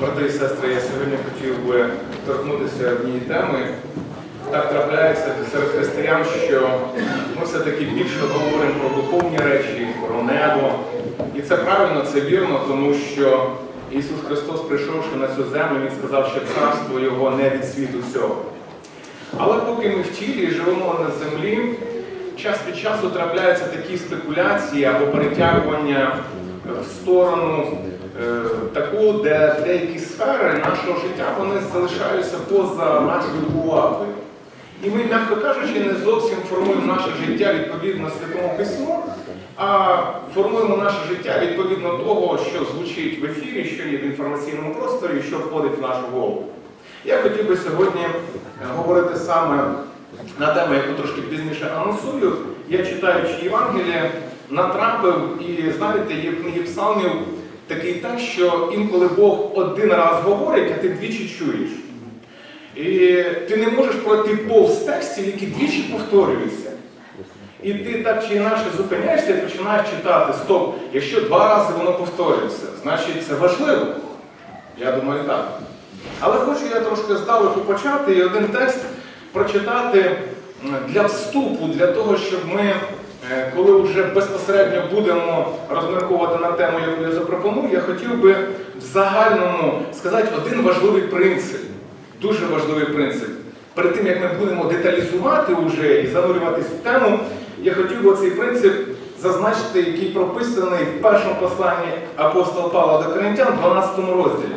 Брати і сестри, я сьогодні хотів би торкнутися однієї теми. Так трапляється серед християн, що ми все-таки більше говоримо про духовні речі, про небо. І це правильно, це вірно, тому що Ісус Христос, прийшовши на цю землю, Він сказав, що царство Його не від світу цього. Але поки ми в тілі живемо на землі, час від часу трапляються такі спекуляції або перетягування в сторону таку, де деякі сфери нашого життя вони залишаються поза нашою увагою. І ми, м'яко кажучи, не зовсім формуємо наше життя відповідно Святому Письму, а формуємо наше життя відповідно того, що звучить в ефірі, що є в інформаційному просторі, що входить в нашу голову. Я хотів би сьогодні е, говорити саме на тему, яку трошки пізніше анонсую. Я читаючи Євангеліє, натрапив і знаєте, є в книгі псалмів такий текст, що інколи Бог один раз говорить, а ти двічі чуєш. І ти не можеш пройти повз текстів, які двічі повторюються. І ти так чи інакше зупиняєшся і починаєш читати, стоп, якщо два рази воно повторюється, значить це важливо. Я думаю, так. Але хочу я трошки здалеку почати і один текст прочитати для вступу, для того, щоб ми, коли вже безпосередньо будемо розмірковувати на тему, яку я запропоную, я хотів би в загальному сказати один важливий принцип, дуже важливий принцип. Перед тим, як ми будемо деталізувати вже і занурюватись в тему, я хотів би цей принцип зазначити, який прописаний в першому посланні апостола Павла до Коринтян, 12 розділі.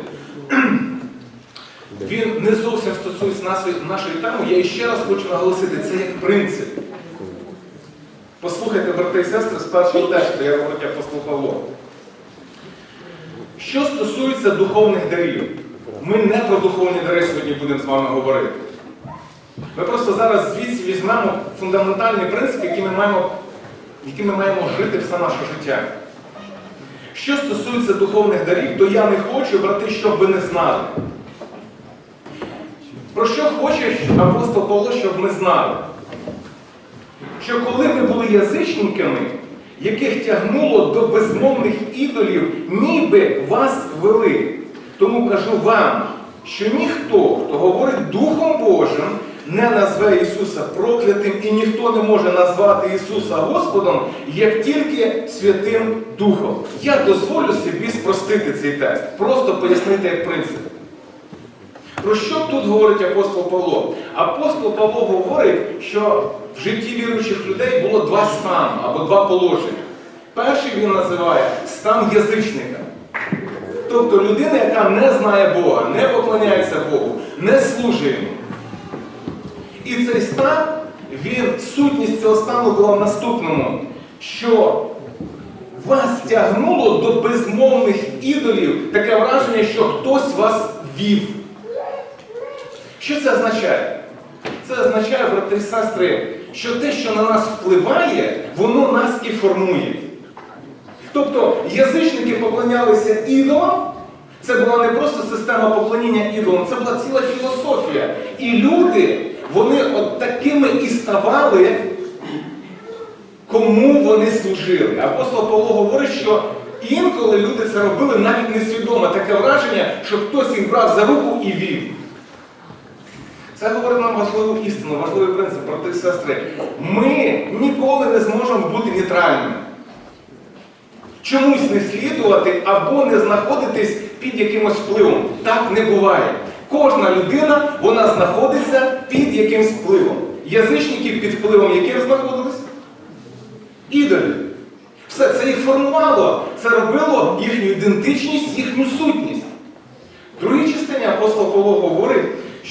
Він не зовсім стосується нашої теми. Я ще раз хочу наголосити, це як принцип. Послухайте, брати і сестри, з першого тексту, я говорить апостол Павло. Що стосується духовних дарів, ми не про духовні дари сьогодні будемо з вами говорити. Ми просто зараз звідси візьмемо фундаментальний принцип, який ми маємо, який ми маємо жити все наше життя. Що стосується духовних дарів, то я не хочу, брати, щоб ви не знали. Про що хоче апостол Павло, щоб ми знали? Що коли ми були язичниками, яких тягнуло до безмовних ідолів, ніби вас вели. Тому кажу вам, що ніхто, хто говорить Духом Божим, не назве Ісуса проклятим, і ніхто не може назвати Ісуса Господом, як тільки Святим Духом. Я дозволю собі спростити цей текст, просто пояснити як принцип. Про що тут говорить апостол Павло? Апостол Павло говорить, що в житті віруючих людей було два стани або два положення. Перший він називає стан язичника. Тобто людина, яка не знає Бога, не поклоняється Богу, не служить йому. І цей стан, він, сутність цього стану була в наступному, що вас тягнуло до безмовних ідолів, таке враження, що хтось вас вів. Що це означає? Це означає, брати і сестри, що те, що на нас впливає, воно нас і формує. Тобто язичники поклонялися ідолам, це була не просто система поклоніння ідолам, це була ціла філософія. І люди, вони от такими і ставали, кому вони служили. Апостол Павло говорить, що інколи люди це робили навіть несвідомо. Таке враження, що хтось їх брав за руку і вів. Це говорить нам важливу істину, важливий принцип, брати і сестри. Ми ніколи не зможемо бути нейтральними. Чомусь не слідувати або не знаходитись під якимось впливом. Так не буває. Кожна людина вона знаходиться під якимсь впливом. Язичники під впливом яким знаходились? Ідолі. Все це їх формувало, це робило їхню ідентичність, їхню сутність. В другій частині апостол Павло говорить,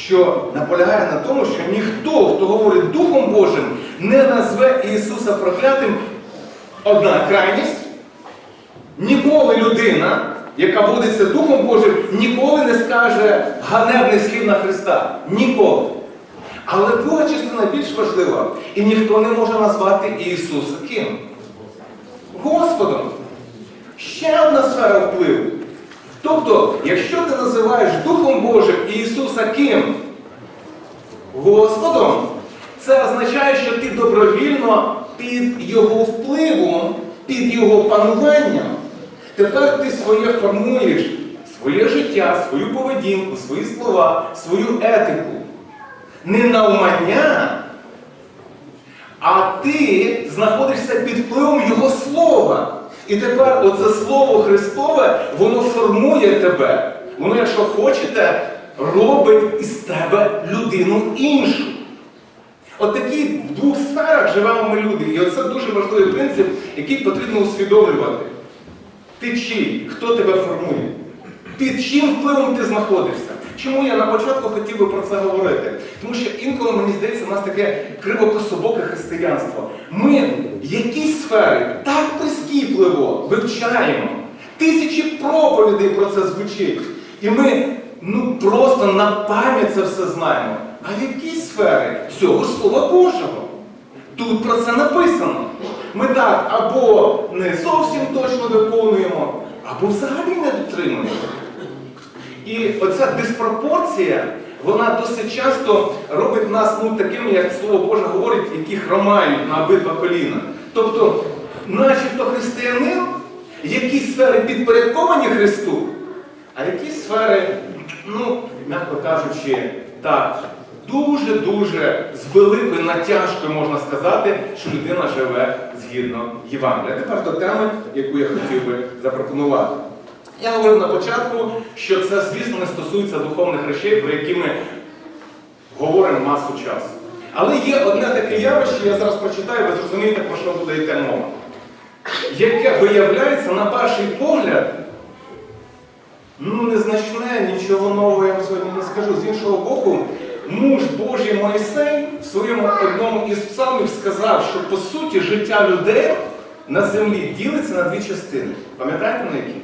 що наполягає на тому, що ніхто, хто говорить Духом Божим, не назве Ісуса проклятим одна крайність. Ніколи людина, яка водиться Духом Божим, ніколи не скаже ганебних слів на Христа. Ніколи. Але друга частина більш важлива. І ніхто не може назвати Ісуса ким? Господом. Ще одна сфера впливу. Тобто, якщо ти називаєш Духом Божим Ісуса ким? Господом, це означає, що ти добровільно під Його впливом, під Його пануванням. Тепер ти своє формуєш, своє життя, свою поведінку, свої слова, свою етику. Не навмання, а ти знаходишся під впливом Його слова. І тепер оце слово Христове, воно формує тебе. Воно, якщо хочете, робить із тебе людину іншу. От такі в двох сферах живемо ми люди. І оце дуже важливий принцип, який потрібно усвідомлювати. Ти чий? Хто тебе формує? Під чим впливом ти знаходишся? Чому я на початку хотів би про це говорити? Тому що інколи мені здається, у нас таке кривокособоке християнство. Ми якісь сфери так прискіпливо вивчаємо. Тисячі проповідей про це звучить. І ми ну, просто на пам'ять це все знаємо. А в якій сфері цього ж Слова Божого? Тут про це написано. Ми так або не зовсім точно виконуємо, або взагалі не дотримуємо. І оця диспропорція, вона досить часто робить нас ну, такими, як Слово Боже говорить, які хромають на обидва коліна. Тобто, начебто християнин, які сфери підпорядковані Христу, а які сфери, ну, м'яко кажучи, так, дуже-дуже з великою натяжкою можна сказати, що людина живе згідно Євангелія. Тепер до теми, яку я хотів би запропонувати. Я говорив на початку, що це, звісно, не стосується духовних речей, про які ми говоримо масу часу. Але є одне таке явище, я зараз прочитаю, ви зрозумієте, про що буде йти мова, яке виявляється на перший погляд, ну, незначне, нічого нового я вам сьогодні не скажу. З іншого боку, муж Божий Мойсей в своєму одному із псалмів сказав, що по суті життя людей на землі ділиться на дві частини. Пам'ятаєте на які?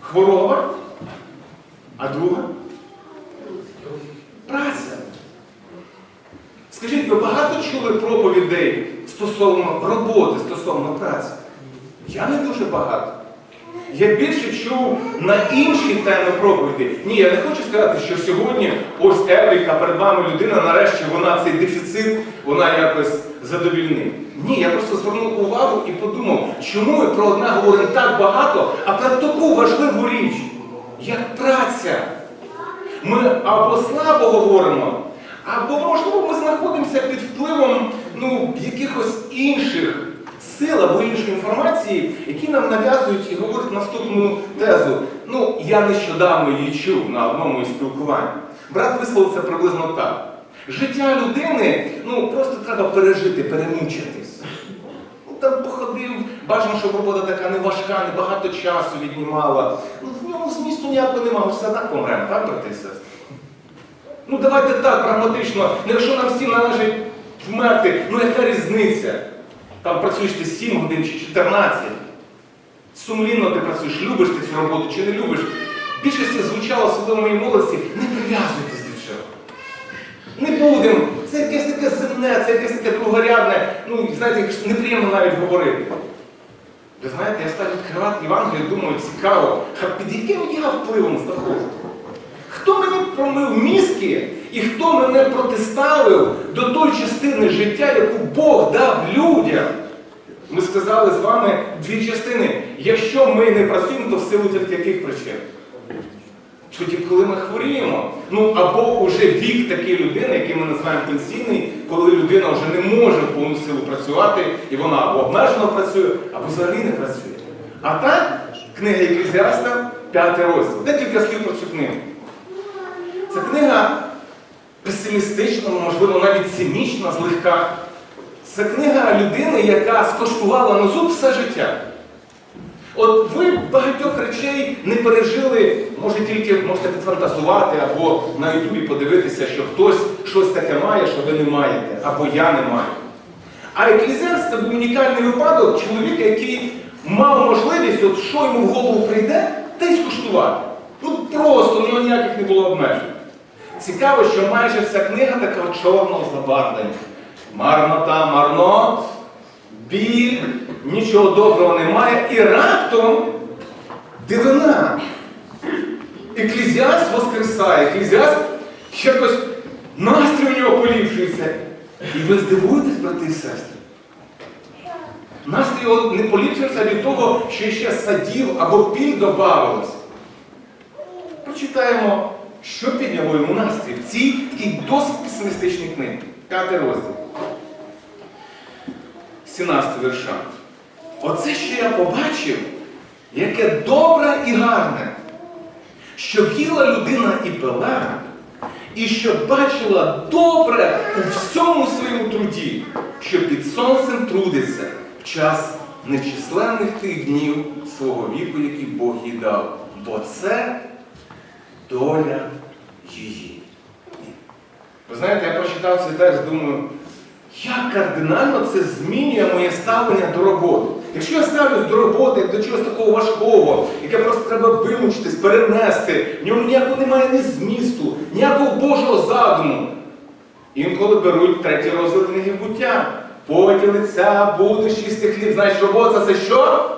Хвороба, а друга праця. Скажіть, ви багато чули проповідей стосовно роботи, стосовно праці? Я не дуже багато. Я більше чув на інші теми проповіді. Ні, я не хочу сказати, що сьогодні ось Евріка перед вами людина, нарешті вона цей дефіцит, вона якось задовільнить. Ні, я просто звернув увагу і подумав, чому ми про одне говоримо так багато, а про таку важливу річ, як праця. Ми або слабо говоримо, або, можливо, ми знаходимося під впливом ну, якихось інших сил або іншої інформації, які нам нав'язують і говорять наступну тезу. Ну, я нещодавно її чув на одному із спілкувань. Брат висловив це приблизно так. Життя людини ну, просто треба пережити, перемучитись. Ну, там походив, бажано, щоб робота така не важка, не часу віднімала. Ну, в ньому змісту ніякого немає, все одно помремо, так, брати сестри? Ну давайте так, прагматично, ну якщо нам всім належить вмерти, ну яка різниця? Там працюєш ти 7 годин чи 14. Сумлінно ти працюєш, любиш ти цю роботу чи не любиш. Більшості звучало в свідомої молодості, не прив'язуйтесь до чого. Не будемо. Це якесь таке земне, це якесь таке другорядне, ну, знаєте, неприємно навіть говорити. Ви знаєте, я став відкривати Євангелію, думаю, цікаво, а під яким я впливом знаходжу? Хто мені промив мізки і хто мене протиставив до тої частини життя, яку Бог дав людям? Ми сказали з вами дві частини. Якщо ми не працюємо, то в силу яких причин? Тоді, коли ми хворіємо, ну або вже вік такої людини, який ми називаємо пенсійний, коли людина вже не може в повну силу працювати, і вона або обмежено працює, або взагалі не працює. А так, книга Еклезіаста, п'ятий розділ. Декілька слів про цю книгу. Це книга песимістична, можливо, навіть цинічна, злегка. Це книга людини, яка скоштувала на зуб все життя. От ви багатьох речей не пережили, може тільки можете підфантазувати або на Ютубі подивитися, що хтось щось таке має, що ви не маєте, або я не маю. А Еклізіаст це був унікальний випадок чоловіка, який мав можливість, от що йому в голову прийде, те й скуштувати. Ну просто у нього ніяких не було обмежень. Цікаво, що майже вся книга така чорного забарвлення. Марнота, марнот, біль, нічого доброго немає. І раптом дивина. Еклезіаст воскресає, еклезіаст якось настрій у нього поліпшується. І ви здивуєтесь, брати і сестри. Настрій не поліпшився від того, що ще садів або піль додавалось. Прочитаємо, що підняло йому настрій в цій такій досить песимістичній книгі. П'ятий розділ. 17 вірша. Оце, що я побачив, яке добре і гарне, щоб їла людина і пила, і щоб бачила добре у всьому своєму труді, що під сонцем трудиться в час нечисленних тих днів свого віку, який Бог їй дав. Бо це доля її. Ви знаєте, я прочитав цей текст, думаю, як кардинально це змінює моє ставлення до роботи. Якщо я ставлюсь до роботи, до чогось такого важкого, яке просто треба вимучитись, перенести, в ньому ніякого немає ні змісту, ніякого Божого задуму. Інколи беруть третій розділ книги буття. Поті лиця, будеш їсти хліб. Знаєш, робота це що?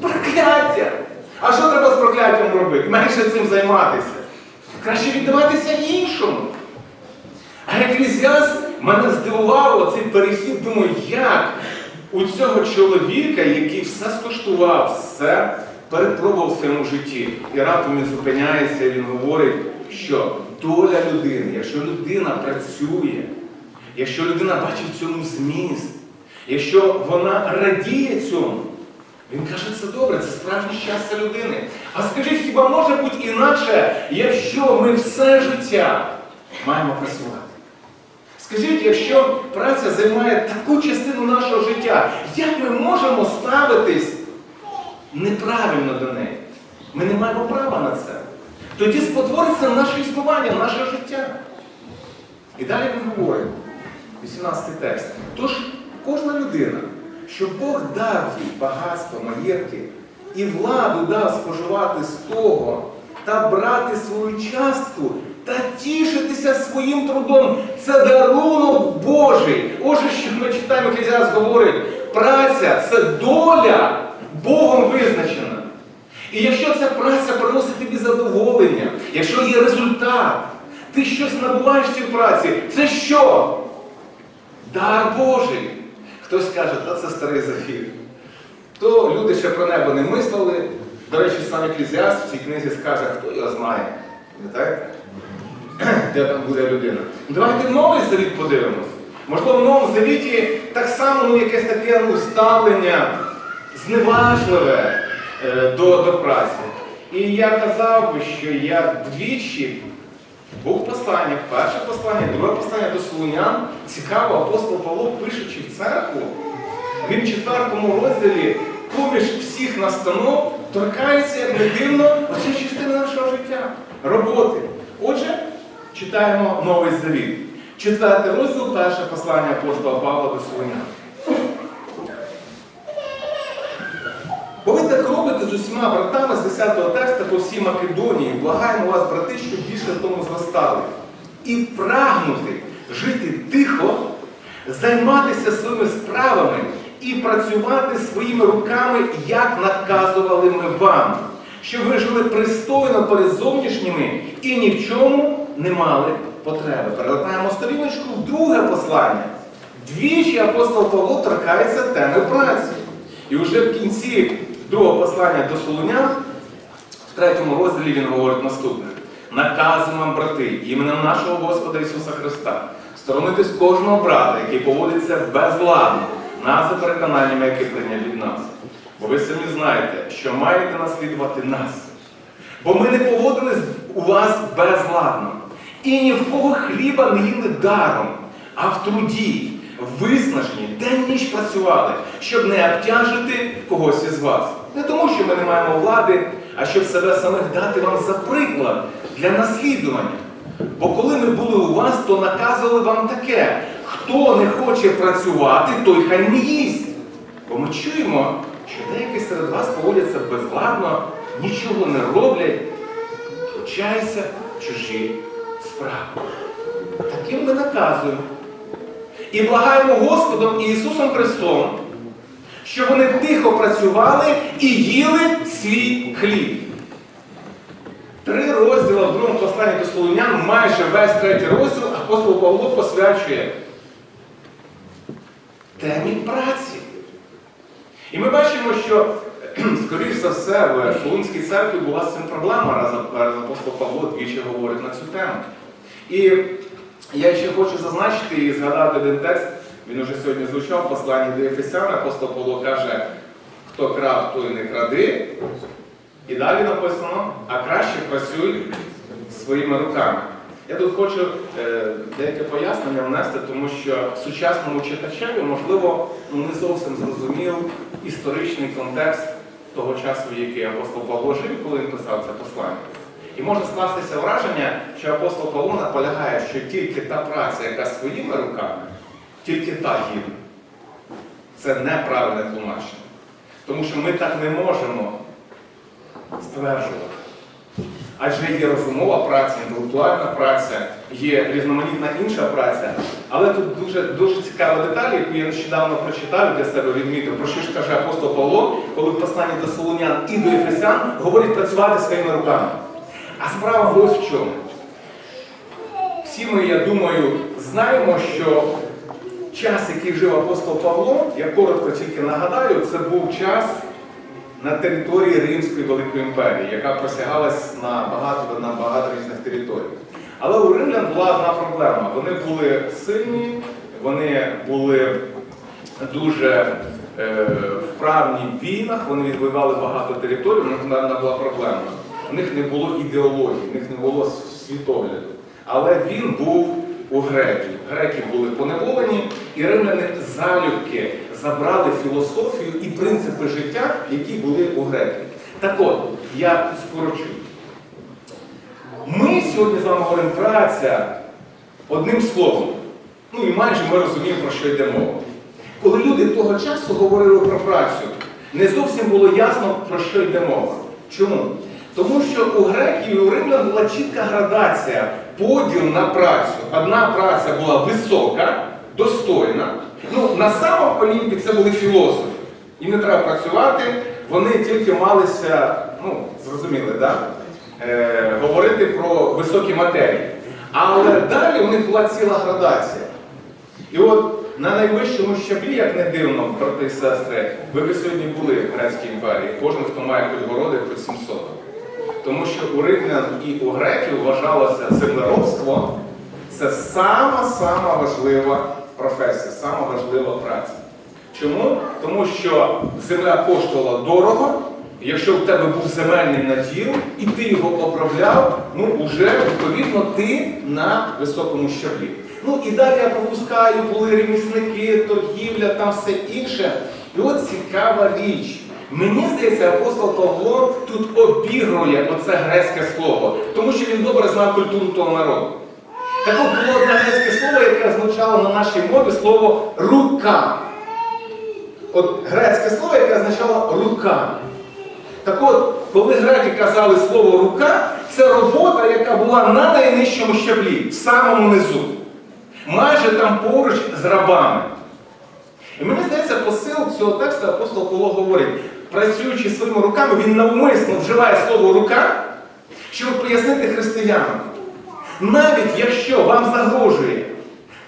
Прокляття. А що треба з прокляттям робити? Менше цим займатися. Краще віддаватися іншому. А еклезіаст мене здивував оцей перехід, думаю, як у цього чоловіка, який все скуштував, все перепробував в своєму житті. І раптом він зупиняється, він говорить, що доля людини, якщо людина працює, якщо людина бачить в цьому зміст, якщо вона радіє цьому, він каже, це добре, це справжнє щастя людини. А скажіть, хіба може бути інакше, якщо ми все життя маємо працювати? Скажіть, якщо праця займає таку частину нашого життя, як ми можемо ставитись неправильно до неї? Ми не маємо права на це. Тоді спотвориться наше існування, наше життя. І далі він говорить, 18 текст. Тож кожна людина, що Бог дав їй багатство, маєтки і владу дав споживати з того та брати свою частку та тішитися своїм трудом. Це дарунок Божий. Ось що ми читаємо, Еклезіаст говорить, праця це доля Богом визначена. І якщо ця праця приносить тобі задоволення, якщо є результат, ти щось набуваєш в цій праці, це що? Дар Божий. Хтось каже, та це старий завіт. То люди ще про небо не мислили. До речі, сам еклезіаст в цій книзі скаже, хто його знає. Пам'ятаєте? Де там буде людина. Давайте в новий завіт подивимось. Можливо, в новому завіті так само ну, якесь таке ну, ставлення зневажливе е, до, до праці. І я казав би, що я двічі посланнях, перше послання, друге послання до Солунян. Цікаво, апостол Павло, пишучи в церкву, він в четвертому розділі поміж всіх настанов торкається, як не дивно, оцю частини нашого життя, роботи. Отже, читаємо Новий Завіт. Четвертий розділ, перше послання апостола Павла до Солунян. Бо ви так робите з усіма братами з 10 текста по всій Македонії. Благаємо вас, брати, щоб більше в тому зростали. І прагнути жити тихо, займатися своїми справами і працювати своїми руками, як наказували ми вам, щоб ви жили пристойно перед зовнішніми і ні в чому не мали потреби. Перелетаємо сторіночку в друге послання. Двічі апостол Павло торкається теми праці. І вже в кінці другого послання до Солунян, в третьому розділі він говорить наступне. Наказуємо вам, брати, іменем нашого Господа Ісуса Христа, сторонитись кожного брата, який поводиться безладно, нас за переконаннями, які прийняли від нас. Бо ви самі знаєте, що маєте наслідувати нас. Бо ми не поводились у вас безладно. І ні в кого хліба не їли даром, а в труді, виснажені, день ніч працювали, щоб не обтяжити когось із вас. Не тому, що ми не маємо влади, а щоб себе самих дати вам за приклад для наслідування. Бо коли ми були у вас, то наказували вам таке: хто не хоче працювати, той хай не їсть. Бо ми чуємо, що деякі серед вас поводяться безладно, нічого не роблять, втручаються чужі справи. Таким ми наказуємо. І благаємо Господом Ісусом Христом, щоб вони тихо працювали і їли свій хліб. Три розділи в другому посланні до Солунян, майже весь третій розділ апостол Павло посвячує темі праці. І ми бачимо, що, скоріш за все, в Солунській церкві була з цим проблема, раз апостол Павло двічі говорить на цю тему. І я ще хочу зазначити і згадати один текст, він уже сьогодні звучав в посланні до Ефесян, апостол Павло каже, хто крав, той не кради. І далі написано, а краще працюй своїми руками. Я тут хочу е, деяке пояснення внести, тому що сучасному читачеві, можливо, ну, не зовсім зрозумів історичний контекст того часу, в який апостол Павло жив, коли він писав це послання. І може скластися враження, що апостол Павло наполягає, що тільки та праця, яка своїми руками, тільки та гідна. Це неправильне тлумачення. Тому що ми так не можемо стверджувати. Адже є розумова праця, інтелектуальна праця, є різноманітна інша праця. Але тут дуже, дуже цікава деталь, яку я нещодавно прочитав для себе відмітив, про що ж каже апостол Павло, коли в посланні до Солонян і до Ефесян говорить працювати своїми руками. А справа ось в чому. Всі ми, я думаю, знаємо, що час, який жив апостол Павло, я коротко тільки нагадаю, це був час на території Римської Великої імперії, яка просягалась на багато, на багато різних територій. Але у римлян була одна проблема. Вони були сильні, вони були дуже е, вправні в війнах, вони відвоювали багато територій, у них була проблема. У них не було ідеології, у них не було світогляду. Але він був у греків. Греки були поневолені, і римляни залюбки забрали філософію і принципи життя, які були у греків. Так от, я скорочу. Ми сьогодні з вами говоримо праця одним словом. Ну і майже ми розуміємо, про що йде мова. Коли люди того часу говорили про працю, не зовсім було ясно, про що йде мова. Чому? Тому що у греків і у римлян була чітка градація, поділ на працю. Одна праця була висока, достойна. Ну, на самому Олімпі це були філософи. Їм не треба працювати, вони тільки малися, ну, зрозуміли, да? е, говорити про високі матерії. Але далі у них була ціла градація. І от на найвищому щаблі, як не дивно, брати і сестри, ви сьогодні були в Грецькій імперії, кожен, хто має хоч городи, хоч 700. Тому що у римлян і у греків вважалося землеробство це сама-сама важлива професія, сама важлива праця. Чому? Тому що земля коштувала дорого, якщо в тебе був земельний наділ, і ти його обробляв, ну вже відповідно ти на високому щаблі. Ну і далі я пропускаю, були ремісники, торгівля, там все інше. І от цікава річ. Мені здається, апостол Павло тут обігрує оце грецьке слово, тому що він добре знав культуру того народу. Так от було одне грецьке слово, яке означало на нашій мові слово рука. От грецьке слово, яке означало рука. Так от, коли греки казали слово рука, це робота, яка була на найнижчому щаблі, в самому низу. Майже там поруч з рабами. І мені здається, посил цього тексту апостол Павло говорить, працюючи своїми руками, він навмисно вживає слово рука, щоб пояснити християнам. Навіть якщо вам загрожує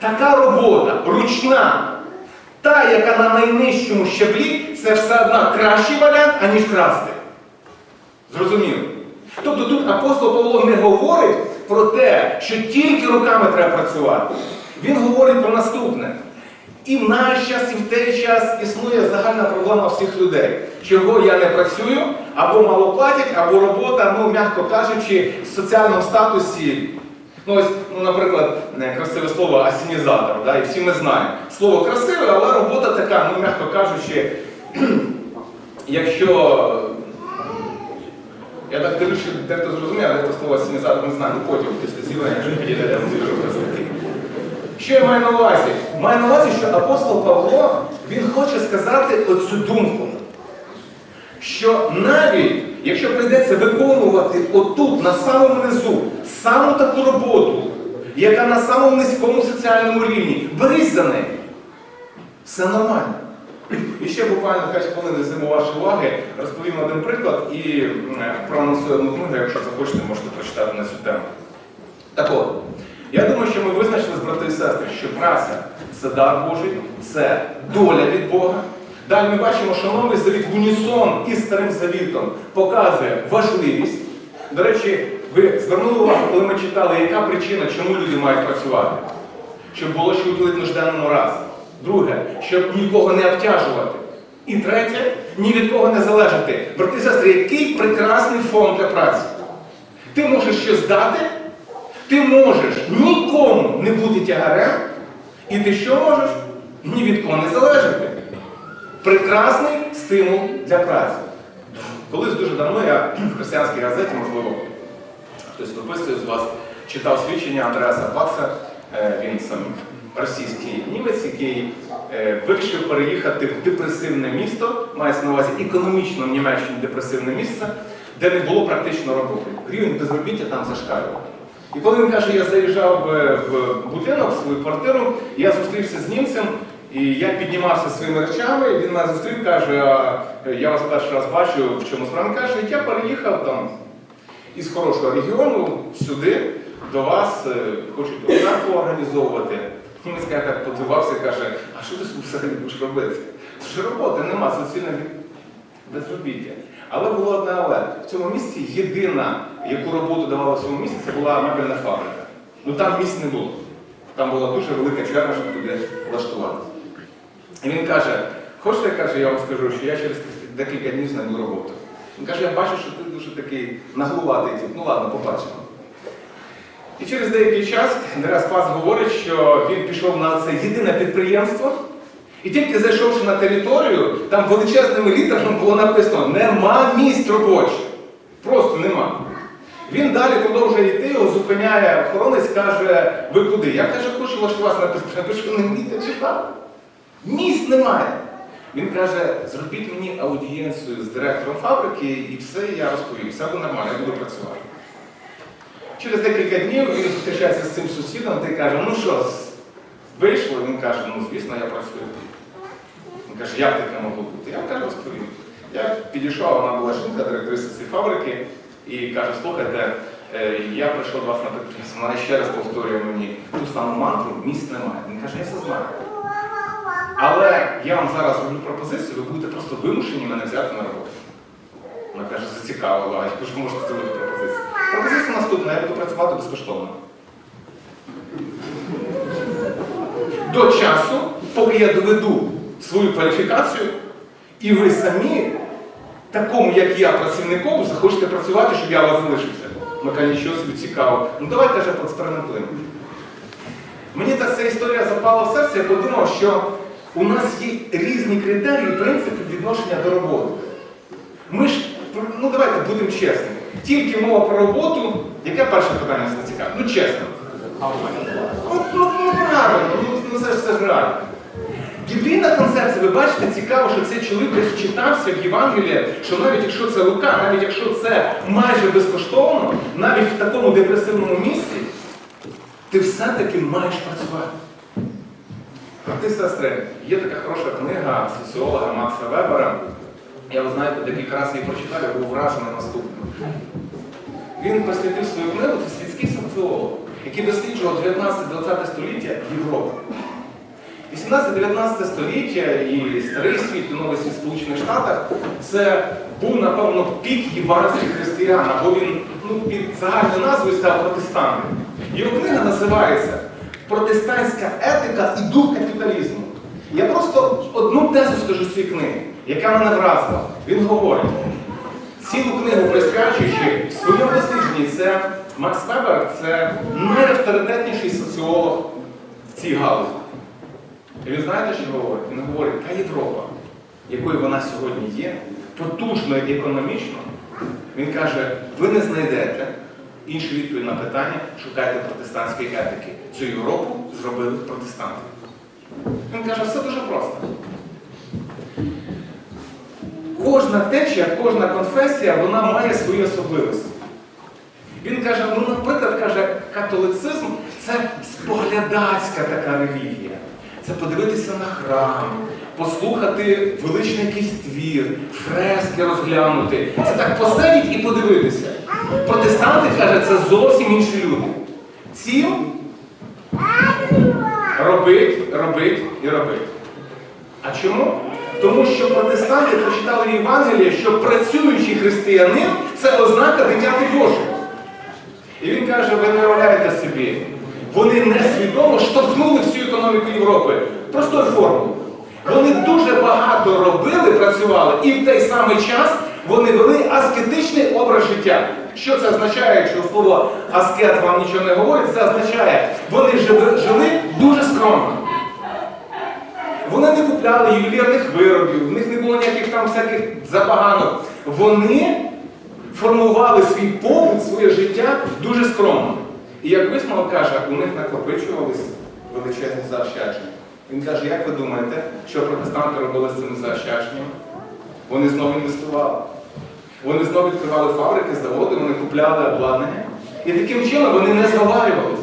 така робота ручна, та, яка на найнижчому щаблі, це все одно кращий варіант, аніж красти. Зрозуміло? Тобто тут апостол Павло не говорить про те, що тільки руками треба працювати. Він говорить про наступне. І в наш час, і в той час існує загальна проблема всіх людей. Чого я не працюю, або мало платять, або робота, ну, м'яко кажучи, в соціальному статусі. Ну, ось, ну, наприклад, красиве слово асінізатор, да, і всі ми знаємо. Слово красиве, але робота така, ну, м'яко кажучи, якщо. Я так дивлюся, що дехто зрозуміє, але дехто слово асінізатор не знає, ну потім після зілення, якщо підійде, я вам скажу красивий. Що я маю на увазі? Маю на увазі, що апостол Павло він хоче сказати оцю думку, що навіть якщо прийдеться виконувати отут, на самому низу, саму таку роботу, яка на самому низькому соціальному рівні, берись за неї. Все нормально. І ще буквально 5 хвилин зиму вашої уваги розповім один приклад і е, проанонсую одну книгу, якщо захочете, можете прочитати на цю тему. Так от, я думаю, що ми визначили з брати і сестри, що праця це дар Божий, це доля від Бога. Далі ми бачимо, що новий завіт в унісон із старим завітом показує важливість. До речі, ви звернули увагу, коли ми читали, яка причина, чому люди мають працювати? Щоб було що утолити нужденному раз. Друге, щоб нікого не обтяжувати. І третє, ні від кого не залежати. Брати і сестри, який прекрасний фон для праці. Ти можеш щось дати, ти можеш нікому не бути тягарем, і ти що можеш? Ні від кого не залежати. Прекрасний стимул для праці. Колись дуже давно я в християнській газеті, можливо, хтось виписує з вас, читав свідчення Андреаса Паца. Е, Він сам російський німець, який е, вирішив переїхати в депресивне місто, мається на увазі економічно в Німеччині депресивне місце, де не було практично роботи. Рівень безробіття там зашкалював. І коли він каже, я заїжджав е, в будинок, в свою квартиру, я зустрівся з німцем, і я піднімався своїми речами, він мене зустрів, каже, е, я вас перший раз бачу, в чому справа. Він каже, я переїхав там із хорошого регіону сюди, до вас, е, хочу тут організовувати. Німець каже, так подивився і каже, а що ти взагалі будеш робити? Ж роботи нема, суцільне безробіття. Але було одне але. В цьому місці єдина, яку роботу давала в цьому місці, це була мебельна фабрика. Ну там місць не було. Там була дуже велика черга, щоб туди влаштуватися. І він каже, хочете, каже, я вам скажу, що я через декілька днів знайду роботу. Він каже, я бачу, що ти дуже такий наглуватий тип. Ну ладно, побачимо. І через деякий час Андреас Пас говорить, що він пішов на це єдине підприємство, і тільки зайшовши на територію, там величезними літерами було написано Нема місць робочих. Просто нема. Він далі продовжує йти, його зупиняє охоронець, каже, ви куди? Я каже, хочу влаштуватися на підприємство. Ви що не вмієте читати? Місць немає. Він каже, зробіть мені аудієнцію з директором фабрики і все я розповім. Все буде нормально, я буду працювати. Через декілька днів він зустрічається з цим сусідом і каже, ну що, вийшло? Він каже, ну звісно, я працюю. Він каже, як таке могло бути? Я каже, розповім. Я підійшов, вона була жінка, директриса цієї фабрики, і каже, слухайте, е, я прийшов до вас на підприємство, вона ще раз повторює мені ту саму мантру, місць немає. Він каже, я все знаю. Але я вам зараз роблю пропозицію, ви будете просто вимушені мене взяти на роботу. Вона каже, зацікавила, яку ж можете зробити пропозицію. Пропозиція наступна, я буду працювати безкоштовно. До часу, поки я доведу свою кваліфікацію, і ви самі, такому, як я, працівникову, захочете працювати, щоб я вас залишився. Ну, нічого собі цікаво. Ну давай каже, поекспериментуємо. Мені так ця історія запала в серце, я подумав, що у нас є різні критерії, принципи відношення до роботи. Ми ж, ну давайте будемо чесними. Тільки мова про роботу, яке перше питання нас цікавить? Ну чесно. Ну, ну, ну правильно, ну, ну це ж це ж реально. Біблійна концепція, ви бачите, цікаво, що цей чоловік десь вчитався в Євангелії, що навіть якщо це Лука, навіть якщо це майже безкоштовно, навіть в такому депресивному місці, ти все-таки маєш працювати. Брати сестри, є така хороша книга соціолога Макса Вебера. Я, ви знаєте, декілька разів її прочитав, я був вражений наступним. Він присвятив свою книгу, це світський соціолог, який досліджував 19-20 століття Європу. 18-19 століття і старий світ, і новий світ в Сполучених Штатах це був, напевно, пік євангельських християн, або він ну, під загальною назвою став протестанти. Його книга називається Протестантська етика і дух капіталізму. Я просто одну тезу скажу з цієї книги, яка мене вразила. Він говорить, цілу книгу присвячуючи в своєму дослідженні, це Макс Вебер, це найавторитетніший соціолог в цій галузі. І він знаєте, що говорить? Він говорить, та Європа, якою вона сьогодні є, потужно і економічно, він каже, ви не знайдете іншу відповідь на питання, шукайте протестантської етики. Цю Європу зробили протестанти. Він каже, все дуже просто. Кожна течія, кожна конфесія, вона має свої особливості. Він каже, ну, наприклад, каже, католицизм це споглядацька така релігія. Це подивитися на храм, послухати величний якийсь твір, фрески розглянути. Це так посидіть і подивитися. Протестанти, каже, це зовсім інші люди. Ці робить, робить і робить. А чому? Тому що протестанти прочитали в Євангелії, що працюючий християнин це ознака дитяти Божого. І він каже, ви не уявляєте собі, вони несвідомо штовхнули всю економіку Європи. Простою формулою. Вони дуже багато робили, працювали, і в той самий час вони вели аскетичний образ життя. Що це означає, якщо слово аскет вам нічого не говорить, це означає, вони жили, жили дуже скромно. Вони не купляли ювелірних виробів, в них не було ніяких там всяких забаганок. Вони формували свій побут, своє життя дуже скромно. І як висновок каже, у них накопичувались величезні заощадження. Він каже, як ви думаєте, що протестанти робили з цими заощадженнями? Вони знову інвестували. Вони знову відкривали фабрики, заводи, вони купляли обладнання. І таким чином вони не заварювалися.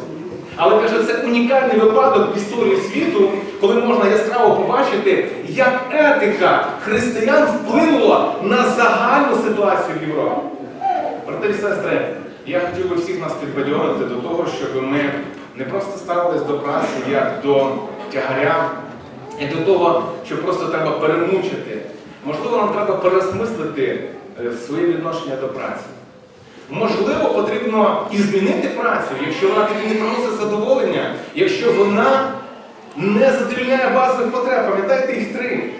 Але каже, це унікальний випадок в історії світу, коли можна яскраво побачити, як етика християн вплинула на загальну ситуацію в Європі. Брати і сестри, я хотів би всіх нас підбадьорити до того, щоб ми не просто ставились до праці як до тягаря, і до того, що просто треба перемучити. Можливо, нам треба переосмислити е, своє відношення до праці. Можливо, потрібно і змінити працю, якщо вона тобі не приносить задоволення, якщо вона не задовільняє базових потреб. Пам'ятаєте їх три.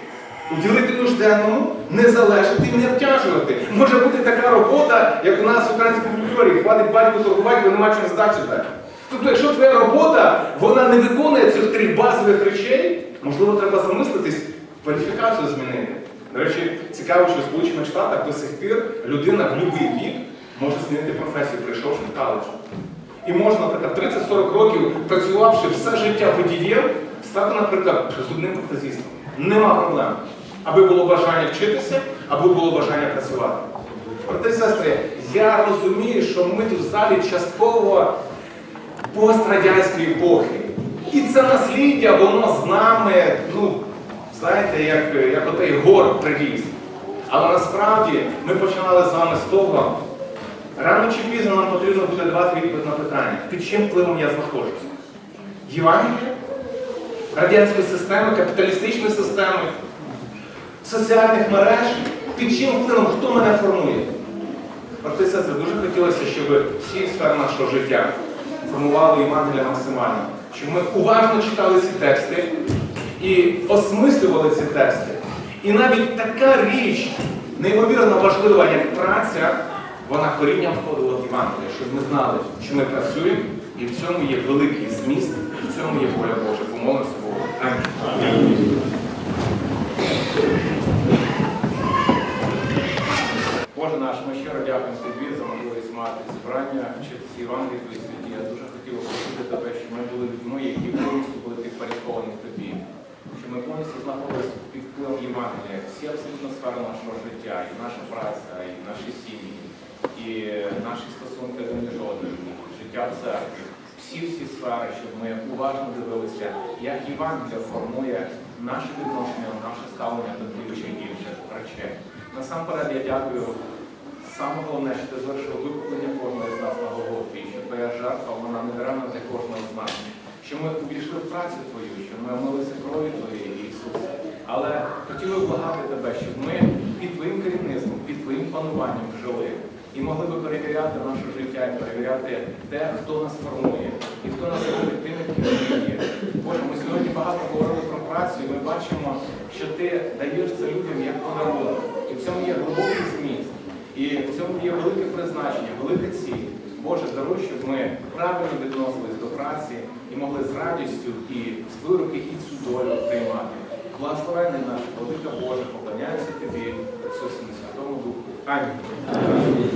Уділити нужденному, не залежати і не обтяжувати. Може бути така робота, як у нас в українському фольклорі, хватить батьку торгувати, бо нема чим здачі дати. Тобто, якщо твоя робота вона не виконує цих трьох базових речей, можливо, треба замислитись, кваліфікацію змінити. До речі, цікаво, що в Сполучених Штатах до сих пір людина в будь-який вік може змінити професію, прийшовши в коледж. І можна, наприклад, 30-40 років працювавши все життя водієм, стати, наприклад, зубним протезістом. Нема проблем. Аби було бажання вчитися, аби було бажання працювати. Брати і сестри, я розумію, що ми тут в залі частково пострадянської епохи. І це насліддя, воно з нами, ну, знаєте, як, як отей гор приліз. Але насправді ми починали з вами з того, рано чи пізно нам потрібно буде давати відповідь на питання, під чим впливом я знаходжуся. Євангелія, радянської системи, капіталістичної системи, соціальних мереж, під чим впливом, хто мене формує. Брати сестри, дуже хотілося, щоб всі сфери нашого життя формували Євангелія максимально. Щоб ми уважно читали ці тексти і осмислювали ці тексти. І навіть така річ, неймовірно важлива, як праця, вона корінням входила в Євангелія, щоб ми знали, що ми працюємо, і в цьому є великий зміст, і в цьому є воля Божа. Помолимося Богу. Амінь. Боже наш, ми щиро дякуємо тобі за можливість мати зібрання, вчитися Євангелії твої святі. Я дуже хотів попросити тебе, щоб ми були людьми, які повністю були підпорядковані тобі. Щоб ми повністю знаходилися під впливом Євангелія, всі абсолютно сфери нашого життя, і наша праця, і наші сім'ї, і наші стосунки один між одним, життя в церкві. Всі всі сфери, щоб ми уважно дивилися, як Євангелія формує наше відношення, наше ставлення до тих інших речей. Насамперед я дякую. Саме головне, що ти звершив викуплення кожного з нас на Голгофі, що твоя жертва, вона не даремна для кожного з нас. Що ми увійшли в працю твою, що ми омилися кров'ю твоєї, Ісусе. Але хотів би благати тебе, щоб ми під твоїм керівництвом, під твоїм пануванням жили і могли би перевіряти наше життя і перевіряти те, хто нас формує і хто нас робить тим, яким ми є. Боже, ми сьогодні багато говорили про працю, і ми бачимо, що ти даєш це людям як подарунок. І в цьому є глибокий зміст. І в цьому є велике призначення, велика ціль. Боже, даруй, щоб ми правильно відносились до праці і могли з радістю і з руки і цю долю приймати. Благословенний наш, велика Боже, поклоняюся тобі, Ісусу Amém. Amém.